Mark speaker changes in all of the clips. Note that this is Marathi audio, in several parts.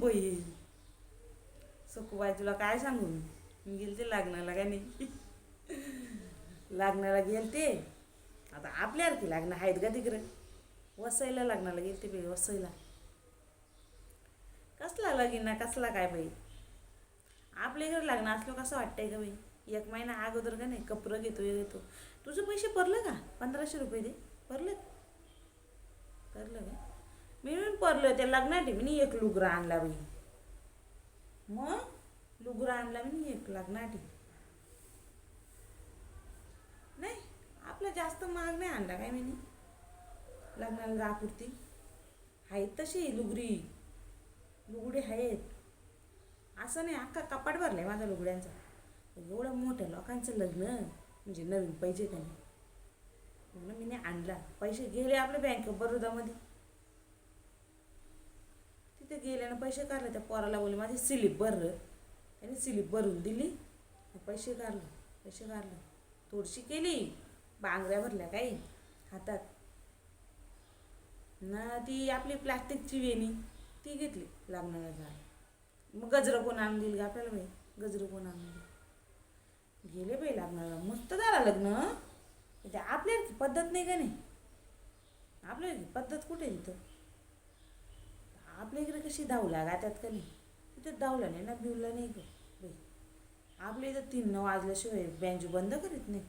Speaker 1: बहीण. सुखबाई तुला काय सांगू? मी गेलते लग्नाला का नाही? लग्नाला गेलते. आता आपल्यासारखी लग्न आहेत का तिकडं? वसईला लग्नाला गेलते बाई वसईला. कसला लगीन ना कसला काय बाई? आपल्या इकडे लग्न असलं कसं वाटतंय का बाई? एक महिना अगोदर का नाही कपडं घेतो हे घेतो. तुझं पैसे भरलं का? पंधराशे रुपये दे. भरलं भरलं का? मिळून पडलं त्या लग्नात मी एक लुगरा आणला बाई. मग? लुगरा आणला मी एक लग्नात नाही आपला जास्त महाग नाही आणला काय मी लग्नाला जापुरती आहेत तशी लुगरी. लुगडे आहेत असं नाही अख्खा कपाट भरलाय माझ्या लुगड्यांचा. एवढं मोठ्या लोकांचं लग्न म्हणजे नवीन का नाही म्हणून मी नाही आणला. पैसे गेले आपल्या बँक बरोदामध्ये तिथे गेल्यानं पैसे काढले त्या पोराला बोलले माझी स्लिप भर. त्याने स्लिप भरून दिली पैसे काढले पैसे काढले. थोडीशी केली बांगऱ्या भरल्या काही हातात. ना ती आपली प्लास्टिकची वेणी ती घेतली लग्नाला झाड मग गजरं कोण आणून दिली का आपल्याला बाई? गजरं कोण आणून दिली? गेले बाई लग्नाला. मस्त झालं लग्न. ते आपल्या पद्धत नाही का नाही? आपल्या पद्धत कुठे आहे आपल्या इकडे कशी धावल्या गात्यात का नाही? तिथं धावला नाही ना बिवला नाही ग. बाई आपल्या इथं तीन नऊ वाजल्याशिवाय बँजू बंद करीत नाही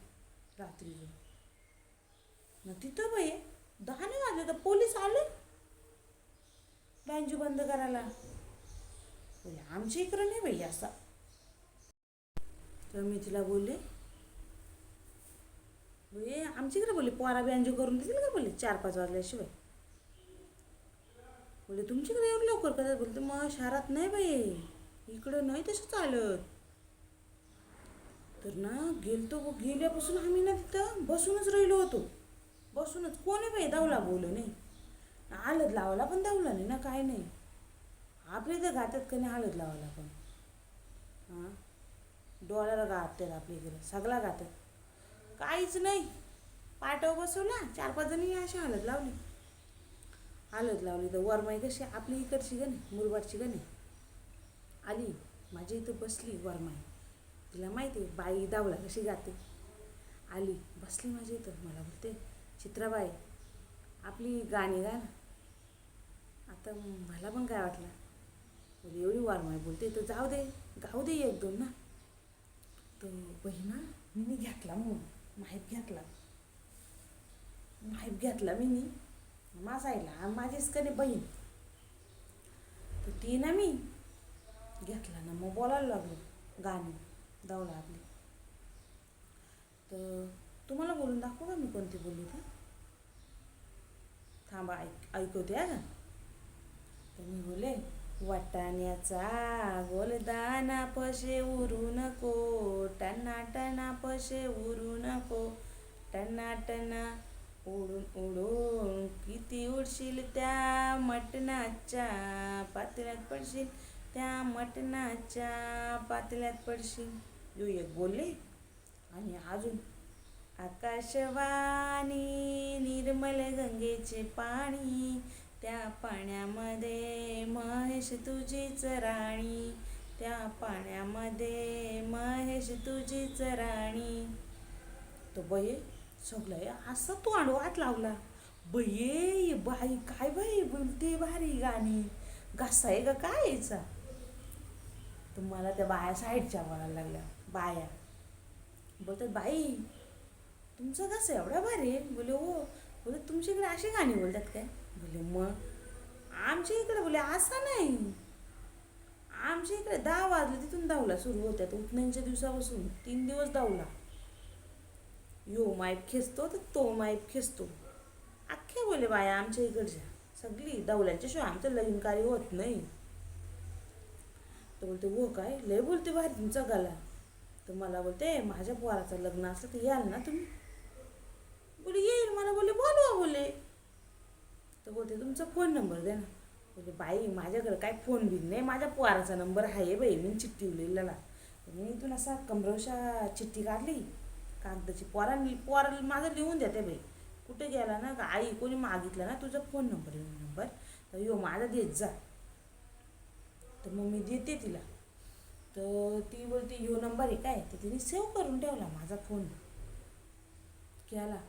Speaker 1: रात्री मग तिथं बाई दहा नाही वाजले तर पोलीस आले. बँजू बंद करायला. आमच्या इकडं नाही बाई असा. तर मी तिला बोलले आमच्या इकडे बोलले पोरा बँजू करून देतील का बोलले? चार पाच वाजल्याशिवाय. बोले तुमच्याकडे एवढं लवकर कसं बोलते मग शहरात नाही बाई इकडं नाही तसं चालत. तर ना गेलतो गेल्यापासून आम्ही ना तिथं बसूनच राहिलो होतो. बसूनच. कोणी बाई दावला बोल नाही हळद लावायला पण दावला नाही ना काय नाही. आपल्या इथं गातात का नाही हळद लावायला पण? हां? डोळ्याला गातात आपल्या इकडे सगळा गातात काहीच नाही. पाटावर बसवला. चार पाच जणी अशी हळद लावली. आलत लावली. तर वरमाई कशी? आपली इकडची गणे मुरबाडची गणे आली माझ्या इथं बसली वरमाई तिला माहिती आहे बाई दावला कशी गाते. आली बसली माझ्या इथं. मला बोलते चित्राबाई आपली गाणी गा ना. आता मला पण काय वाटलं? बोली एवढी वरमाई बोलते तर जाऊ दे गाऊ दे एक दोन ना. तर बहिणा मी घेतला मग माहीत घेतला. माहीत घेतला मी माझा माझायला माझीच कधी बहीण. तर ती ना मी घेतला ना मग बोलायला लागलो गाणी दावला आपली. तर तुम्हाला बोलून दाखवू का मी कोणती बोलली ती? थांबा ऐक ऐकवते हा. का तर मी बोले वाटाण्याचा गोलदाना पशे उरू नको टना टना पशे उरू नको टना टना उडून उडून किती उडशील त्या मटणाच्या पातळ्यात पडशील? त्या मटणाच्या पातळ्यात पडशील. जो एक बोलले. आणि अजून. आकाशवाणी निर्मल गंगेचे पाणी. त्या पाण्यामध्ये महेश तुझीच राणी. त्या पाण्यामध्ये महेश तुझीच राणी. तो बये सगळं असा तू लावला. बये बाई काय बाई बोलते भारी गाणी. घासाय का काय यायचा तर मला त्या बाया साईडच्या बोलायला लागल्या. बाया. बोलतात बाई तुमचं कसं एवढा भारी आहे. बोले हो. बोले तुमच्याकडे अशी गाणी बोलतात काय? बोले मग आमच्या इकडे बोले असं नाही. आमच्या इकडे दहा वाजले तिथून धावला सुरू होत्या. उठण्याच्या दिवसापासून तीन दिवस धावला. यो माईप खेचतो तर तो माईप खेचतो. अख्ख्या बोले बाया आमच्या इकडच्या. सगळी दौल्यांच्या शिवाय आमचं लगीन कार्य होत नाही. तर बोलते हो काय? लय बोलते भारी तुमचा गला. तर मला बोलते माझ्या पोराचं लग्न असलं तर याल ना तुम्ही? बोले येईल. मला बोले बोलवा बोले तर बोलते तुमचा फोन नंबर द्या ना. बोले बाई माझ्याकडे काय फोन बिन नाही. माझ्या पोराचा नंबर आहे बाई. मी चिठ्ठी उरलेला मी तुला असा कमरवशा चिठ्ठी काढली. कागदाची पोरांनी पोराला माझं लिहून देते बाई. कुठे गेला ना का? आई कोणी मागितलं ना तुझा फोन नंबर येऊन नंबर तर यो माझा देत जा. तर मग मी देते तिला. तर ती बोलते यो नंबर आहे काय? तर तिने सेव्ह करून ठेवला माझा फोन केला.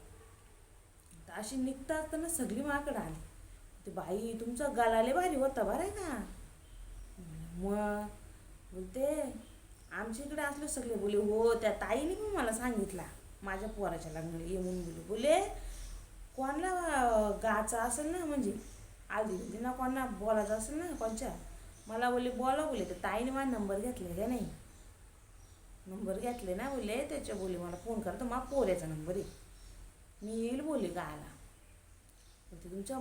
Speaker 1: तर अशी निघता असताना सगळी माकडं आली. ते बाई तुमचा गलाले भारी होता बरं का? मग? बोलते आमच्या इकडे असले सगळे बोले हो त्या ताईने पण मला सांगितला. माझ्या पोराच्या लग्नाला ये म्हणून बोले. बोले कोणाला गाचा असेल ना म्हणजे आधी म्हणजे ना कोणा बोलायचं असेल ना कोणच्या? मला बोले बोला बोले. तर ताईने माझा नंबर घेतले का नाही. नंबर घेतले ना बोले त्याच्या बोले मला फोन करतो मा मला पोऱ्याचा नंबर आहे. मी येईल बोले गायला. तुमच्या